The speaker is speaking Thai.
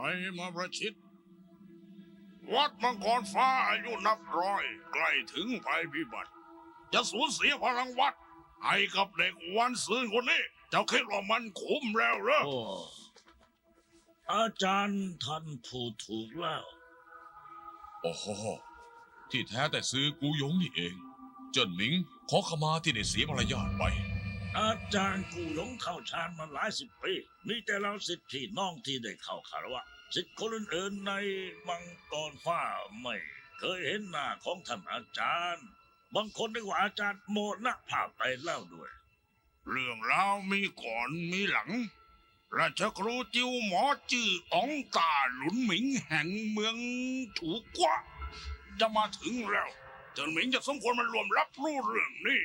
ให้มาประชิด วัดมังกรฟ้าอายุนับร้อย ใกล้ถึงภัยพิบัติ จะสูญเสียพลังวัด ให้กับเด็กวันซืนคนนี้เจ้าคิดว่ามันคุ้มแล้วเหรอ โอ้อาจารย์ท่านพูดถูกแล้ว โอ้โห ที่แท้แต่ซื้อกูหยงนี่เอง เจิ้นหมิงขอขมาที่ได้เสียมารยาทไป อาจารย์กูหลงเข้าฌานมาหลายสิบปี มีแต่เราสิทธิ์พี่น้องที่ได้เข้าคารวะสิทธิ์คนอื่นๆในมังกรฟ้าไม่เคยเห็นหน้าของท่านอาจารย์ บางคนนึกว่าอาจารย์โมนะภาพไปแล้วด้วย เรื่องราวมีก่อนมีหลัง ราชครูจิวหมอจื้ออองตาหลุนหมิงแห่งเมืองถูกกว่า จะมาถึงแล้วเจินหมิงจะสมควรมารวมรับรู้เรื่องนี้